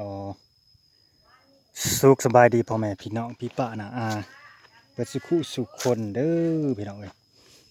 อ๋อสุขสบายดีพ่อแม่พี่น้องพี่ป้านะอาเปิดสุขุสุขคนเด้อพี่น้องเอ้ย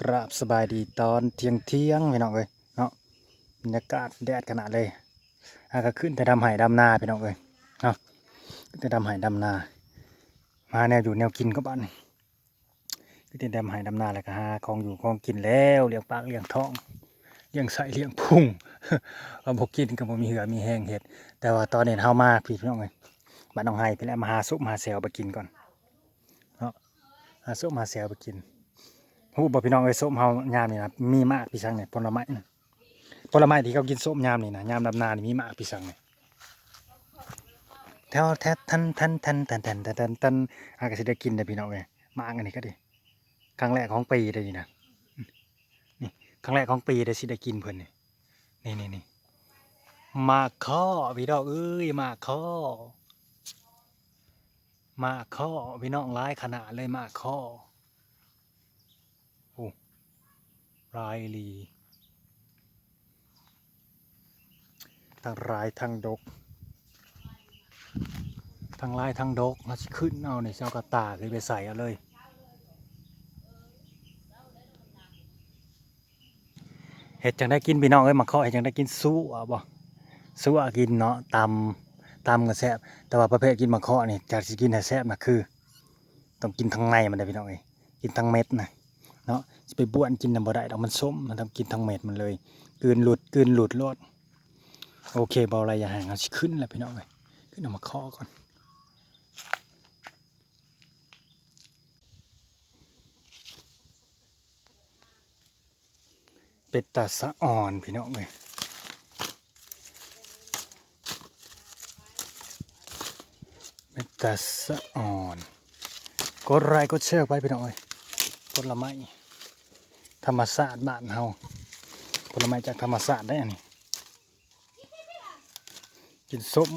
กราบสบายดีตอนเที่ยงเที่ยงพี่น้องเอ้ยเนาะบรรยากาศแดดขนาดเลยอาก็ขึ้นแต่ดำไห้ดำนาพี่น้องเอ้ยเนาะขึ้นแต่ดำไห้ดำนา มาแนวอยู่แนวกินก็บ้านนี่ขึ้นแต่ดำไห้ดำนาแล้วก็หาของอยู่ของกินแล้วเลี้ยงปากเลี้ยงท้อง เลี้ยงไส้เลี้ยงพุงเอาบอกกินก็บ่มีเหือมีแห้งเห็ด แต่ว่าตอนนี้เฮามาพี่พี่น้องเอ้ยบ้านน้องไห้พี่แล้วมาหาซุปมาหาแซวไปกินก่อนเนาะหาซุปมาหาแซวไปกินฮู้บ่พี่น้องเอ้ยส้มเฮายามนี่นะมีมากพี่สังเนี่ยผลไม้น่ะผลไม้ที่เขากินส้มยามนี่นะยามดำนานี่มีมากพี่สังเนี่ยแถวแท้ทันทันทันทันทันทันทันทันอาก็สิได้กินเด้พี่น้องเอ้ยมาอันนี้ก็ดิครั้งแรกของปีเลยนี่นะ ครั้งแรกของปีได้สิได้กินเพิ่นนี่นี่นี่นี่มาข้อพี่น้องเอ้ยมาข้อมาข้อพี่น้องร้ายขนาดเลยมาข้อโอ้รายลีทั้งร้ายทั้งดกทั้งลายทั้งดกเราขึ้นเอาในเจ้ากระตาคือไปใส่เอาเลย เห็ดจังได้กินพี่น้องเอ้ยมาข้อเห็ดจังได้กินสู้อะบ่สู้อากินเนาะตำตำก็แซ่บแต่ว่าประเภทกินมะเคาะนี่จากสิกินให้แซ่บนะคือ ต้องกินทั้งในมันได้พี่น้องเอ้ยกินทั้งเม็ดนะเนาะสิไปบ้วนกินนำบ่ได้ดอกมันส้มมันต้องกินทั้งเม็ดมันเลยกลืนหลุดกลืนหลุดรดโอเคเบาอะไรอย่าห่างเอาสิขึ้นแล้วพี่น้องเอ้ยขึ้นเอามาเคาะก่อน เป็ดตาสะอ่อนพี่น้องเอ้ยเมตตาสะอ่อนกดไลค์กดแชร์ไปพี่น้องเอ้ยผลไม้ธรรมศาสตร์บ้านเฮาผลไม้จากธรรมศาสตร์ได้อันนี้กินส้ม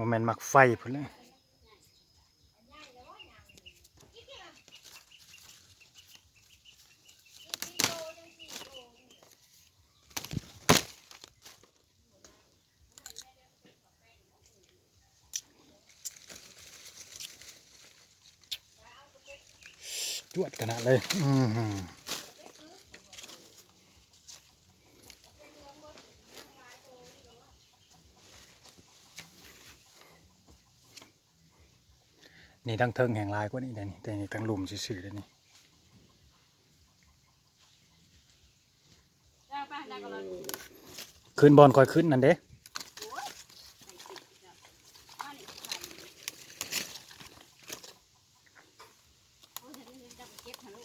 มเมนต์มักไฟพุ่นเลยจวดขนาดเลย อือ นี่ทั้งเทิงแห่งลายกว่านี้แต่นี่แต่นี่ทั้งหลุมซื่อๆเลยนี่ได้ป่ะได้ก็เลยขึ้นบอลคอยขึ้นนั่นเด้ มานี่ใส่โอ้ยเดี๋ยวจะเก็บทะลุ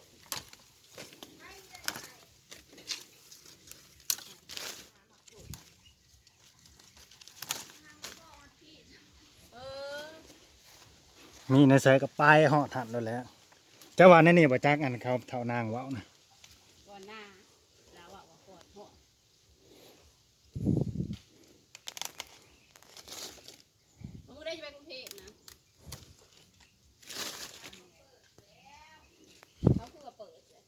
มีในใส่กับป้ายห่อถัดแล้วแหล้วเจ้าว่าในนี่ประจักอันเขาเท่านางเว้านะ ก่อนหน้าแล้วอะว่าปวดหัวมึงได้จะไปกรุงเทพนะเขาคือว่าเปิดเลย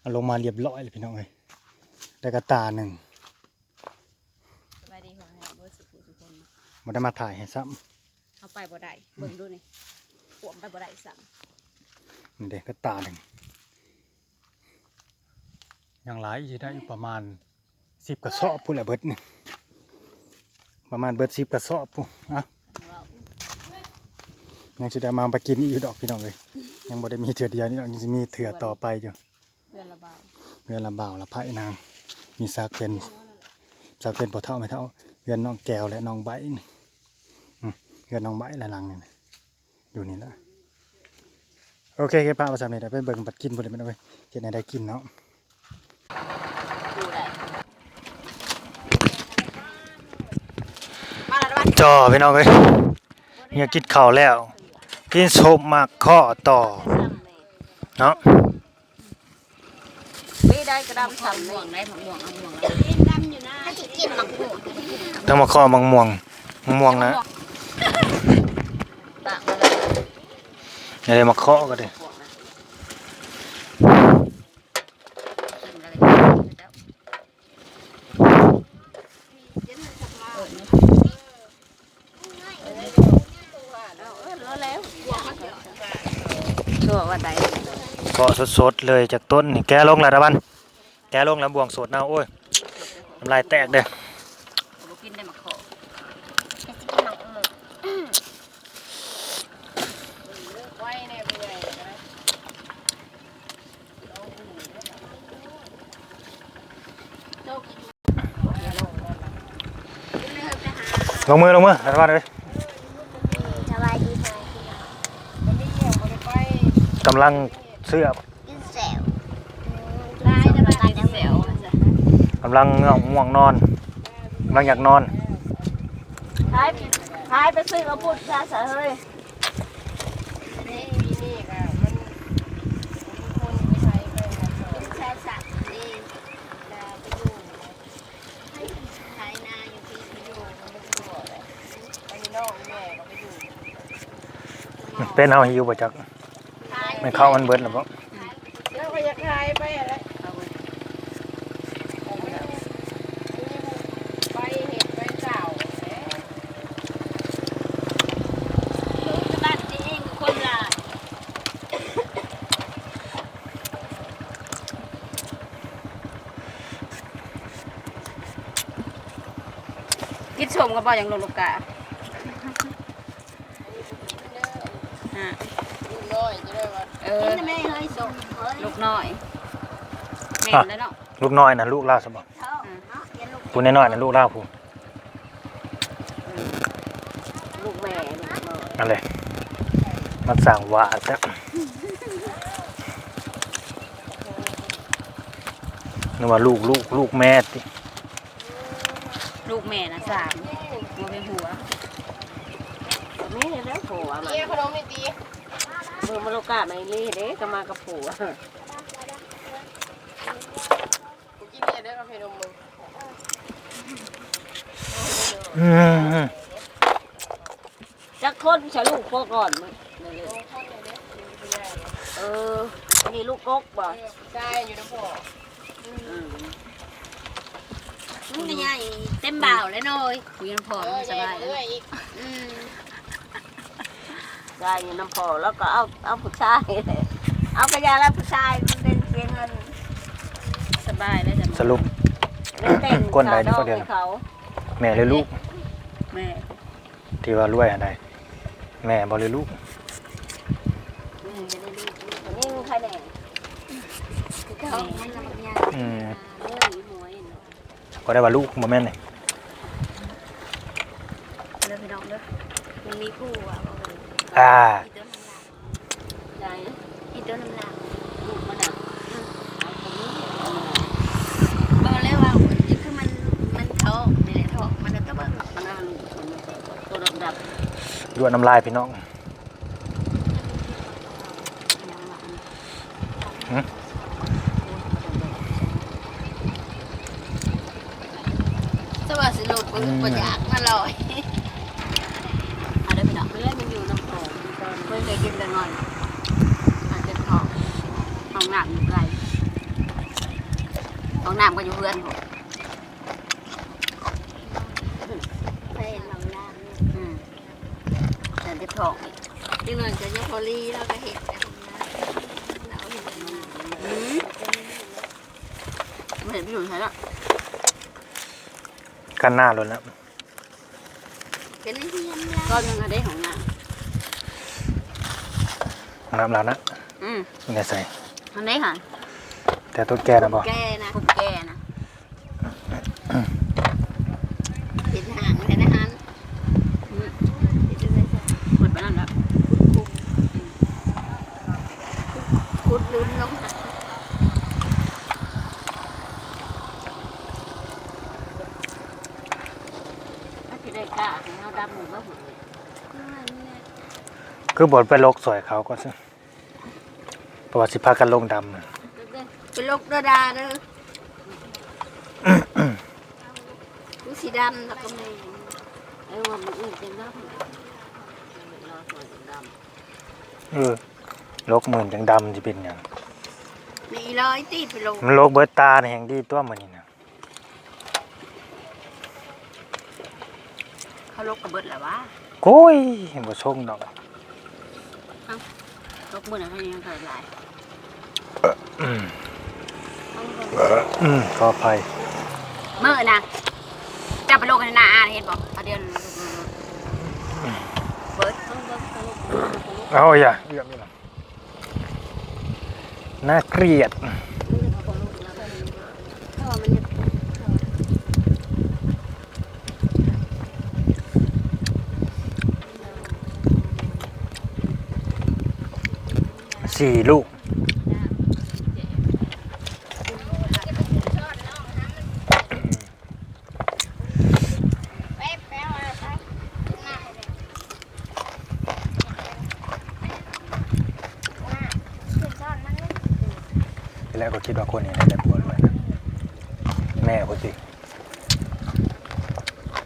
เอา ลงมาเรียบร้อยเลยพี่น้องเอ้ยได้กระตาหนึ่งสบายดีของแม่เบอร์สุขุทุกคนมาได้มาถ่ายให้ซ้เอาไปบ่ได้เบิ่งดูนี่ปวมไปบ่ได้สั่งำนี่เด็กกระตาหนึ่งอย่างหลายสิได้อยู่ประมาณสิบกระสอบพู้นแหละเบิดนี่ประมาณเบิดสิบกระสอบพู้นอะว่ายังจะได้มาไปกินอีกดอกพี่น้องเลยยังบ่ได้มีเถื่อเดียวนี่ดอกยังจะมีเถื่อต่อไปอยู่ เพื่อนระบาย เรือนลำบ่าวละพระนาง มีซากเป็นซากเป็นปอเท่าไม่เท่าเรือนน้องแก้วและน้องใบเรือนน้องใบละลังนี่อยู่นี่ละโอเคครับป้าประสามเนี่ยเดี๋ยวไปเบิ่งปัดกินบนเลยไม่ได้ไปเจ็ดไหนได้กินเนาะดูได้มาแล้วบ้านจอพี่น้องเลยเฮียกินข้าวแล้ว กินสมมักข้อต่อเนาะ ไม่ได้กระดำทำม่วงได้ผักม่วงเอาม่วงแล้วกินดำอยู่นะถ้าสิกินผักม่วงต้องมาข้อมังม่วงมังม่วงนะตะมาเลยอย่าได้มาข้อก็ได้ ม่วงนะกินอะไรแล้วเออนี่เออแล้วแล้วตัวว่าใด ก็สดๆเลยจากต้นนี่แกะลงแล้วตะบันแกะลงแล้วบวงสดนะโอ้ยน้ำลายแตกเด้อบ่กินได้มาขอลงมือลงมือตะบันเลยสบายดีไหมกำลัง เสื้อกินแซวได้จะมากินเสียวกำลังง่วงนอนกำลังอยากนอนหายหายไปซื้อกระปุกซาเสเฮ้ยใช่สัตว์นี่จะไปอยู่ขายนาอยู่ที่ไปอยู่มันไม่ตัวเลยไปนอกแม่ก็ไปอยู่เป็นเอาหิวบ่จัก ไม่เข้ามันเบิดหรอกแล้วก็อยากขายไปอะไรไปเห็ดไปเก่าลูกบ้านจริงคนละกินชมก็บ่อย่างลงลูกกาอะ เออกินไม่เคยส่งเฮ้ยลูกน้อยแม่นแล้วเนาะลูกน้อยนะลูกล่าสมบัติเท่าเนาะอย่าลูกผู้น้อยๆนะลูกล่าผู้ลูกแม่ลูกน้อยนั่นเลยมันสั่งหวาซะนึกว่าลูกลูกลูกแม่ติลูกแม่นะสามหัวเป็นหัว แม่แล้วผัวมันเยี่ยขนมนี่ตี เบิ่งมาโลกาไม่มีเด้ก็มากับผัวกูกินเนี่ยเด้อกาแฟนมมึงอืมจักคนใช้ลูกพวกก่อนมึงเออนี่ลูกกกบ่ใช่อยู่นะพ่อมึงใหญ่เต็มบ่าวแล้วน้อยคุยกันพอเออสใหญ่บายเรื่อ ยอีกอืมได้น้ำพอแล้วก็เอาเอาผู้ชายเอากระยาแล้วผู้ชายมันเป็นเพียงเงินสบายแล้วจะสรุปเต้นก้นใดนี่ก็เดียวให้เขาแม่เลยลูก แม่ที่ว่ารวยอะไรแม่บ่เลยลูก อืมจะได้ลูกนี่มีใครแน่เขามันลำยาอืมเมื่อมีหวยก็ได้ว่าลูกบ่แม่นนี่เลิกพี่น้องเด้อมันมีคู่อะอ่า ใจอีตัวน้ำหนักลูกมันอะบอกเลยว่านี่คือมันมันท้องนี่แหละท้องมันต้องมันอะลูกตัวดำดยั่วน้ำลายพี่น้องสวัสดีลูกก็อยากมาลอย พิ่นเคยกินแต่นอนอาจจะท้องห้องน้ำอยู่ไกลห้องน้ำก็อยู่เพื่อนผมเคยเห็นลำล่างอืมแต่เจ็บท้องอีกที่นั่นจะยังพอลีแล้วก็เห็นแต่เราเห็นอืมไม่เห็นพี่หนุ่มใช่หรอกันหน้าเลยแล้วเป็นที่ยำลาก็ยังกระเด้ของน้ น้ำลานะำอืมเนี่ยใส่อันนี้ค่ะ แต่ตัวแกนะบ่แกนะคุกแก่นะเห็นห่างแต่นะฮันขุดไปนั่นแล้วคุดลุ้นลงที่ได้กล้าให้เขาดำหมู่บ้านผม คือบทไปลกสวยเขาก็ซะเพราะว่าสิพากันลงดำน่ะเป็นลูกดาดาเด้อกูสีดำแล้วก็แม่เออว่ามันอื่นเป็นดำเออลกหมื่นจังดำสิเป็นหยังมีร้อยตีไปลงมันลกเบิดตาในแห่งดีตัวมื้อนี้นะเขาลกกระเบิดแหละวะโอ้ยบ่ชงดอก ลกมือนะเขายังเกิดหลายอืมอืมขออภัยเมื่อนะจะไปลงกันหน้าอาเห็นบอกเอาเดือนเบิดต้องเบิดต้องลกเอาอย่าเอื้อมนี่ล่ะน่าเกลียด ถ้าว่ามันจะ สี่ลูกแป๊บแป๊บอะไรครับหน้าเลยหน้าขึ้นช้อนมันทีแรกก็คิดว่าคนนี้น่าจะปวดเลยนะแม่กูสิ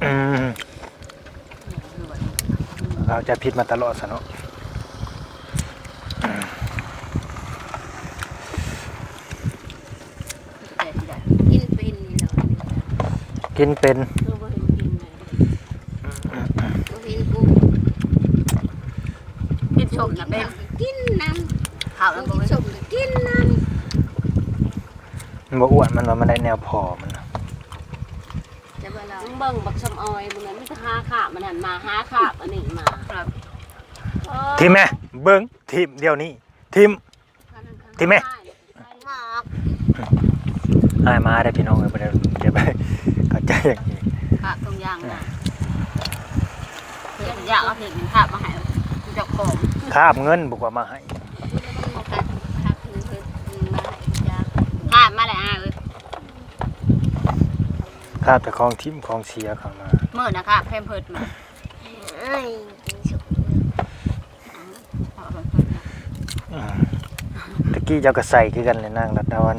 อืมเราจะพิษมาตลอดสนาะกินเป็นนี่เหรอ กินเป็นตัวบ่เห็นกินเลยตัวเห็นกูกินชมนะเป็นกินน้ำข้าวแล้วบ่ชมกินน้มันบ่อ้วนมันว่ามันได้แนวพอมันน่ะำจะเบิ่งเรามึงเบิ่งบักชมออยมึงนั้นไม่จะหาขาบมันหันมาหาขาบอันนี้มาครับเออทีมแม่เบิ้งทีมเดียวนี้ทีมทีมแม่ หมอกให้มาได้พี่น้องเลยบ่ได้เก็บไป เข้าใจอย่างนี้ข้าวตรงย่างนะอยากเอาเห็ดมันข้าวมาให้เจ้าของคาบเงินบอกว่ามาให้เอากันข้าวคือเพิ่นมาให้จ้าข้าวมาแล้วอะเอ้ยคาบแต่ของทีมของเสียเข้ามามื้อนะคะแพมเพิร์ดมาเอ้ยกินสุกเอาแพมเพิร์ดมาอืมตะกี้เจ้าก็ใส่คือกันเลยนางรัตดาวัน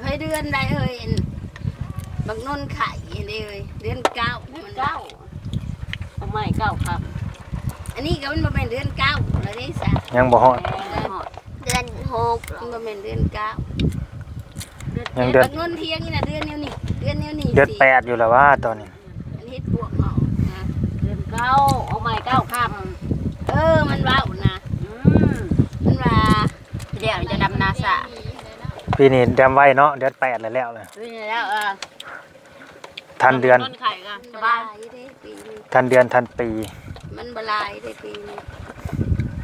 เฮ้ยเดือนใดเฮ้ยอัน บักนนไข่อันนี้เฮ้ยเดือนเก้ามันเก้าทำไมเก้าครับ อันนี้ก็มันบ่เป็นเดือนเก้าแล้วได้สะยังบ่ฮอดแหมได้หอดเดือนหกมันบ่เป็นเดือนเก้ายังเดือนบักนนเที่ยงนี่นะเดือนเดียวนี่เดือนเดียวนี่เดือนสิแปดอยู่แล้วว่าตอนนี้อันนี้พวกเอานะเดือนเก้าเอาไม่เก้าคเออมันว้าวนะำอืมมันว่าเดี๋ยวจะดำนาสะปีนี้แดมไว้เนาะเดือนแปดแล้วแล้วเลยดูนี่แล้วเออ ทันเดือนต้นไข่กันสสบาบายยเด้ปีนี้ทันเดือนทันปี มันบลายได้ปีนี้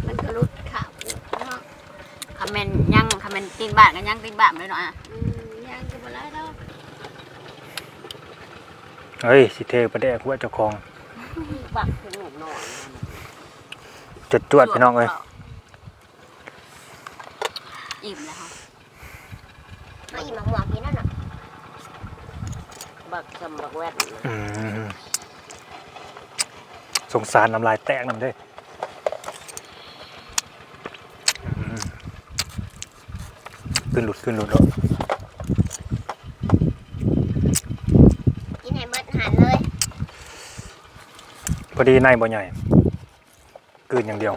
มันก็รุดข่าวเนาะคอมเมนต์ยังคอมเมนต์ตีนบ้านกันยังตีนบ้านเลยเนาะอืมยังก็บลายแล้วเฮ้ย สิเทประเดกว่าเจ้าของบักถึงหนุ่มนอนจุดจวดพี่น้องเอ้ยอิ่มแล้วค่ะ ไม่หมอกหมอกกินนั่นน่ะ บักจำบักแว่นอืมสงสารน้ำลายแตกน้ำเด้ออืมขึ้นหลุดขึ้นหลุดแล้วกินให้เบิดหันเลย พอดีในบ่ใหญ่กลืนอย่างเดียว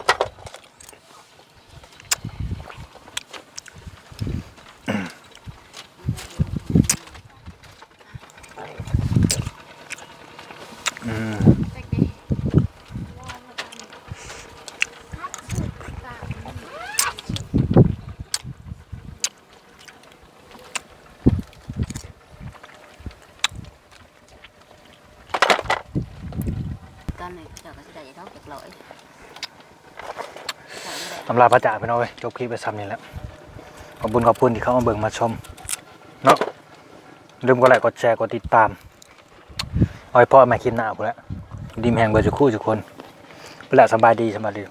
ตอนนี้เจ้าก็จะได้ท้องเก็บร้อยตำราพระจ่าไปเนาะเว้ยจบคลิปไปซ้ำนี่แหล้วขอบคุญขอบคุณที่เข้ามาเบิ่งมาชมเนาะลืมกดไลค์กดแชร์กดติดตามเอาไว้พ่อแม่คิดหน้าพูนแล้วดีมแห่งเบอร์จุคู่จุกคนเปแล้วสบายดีสบายดี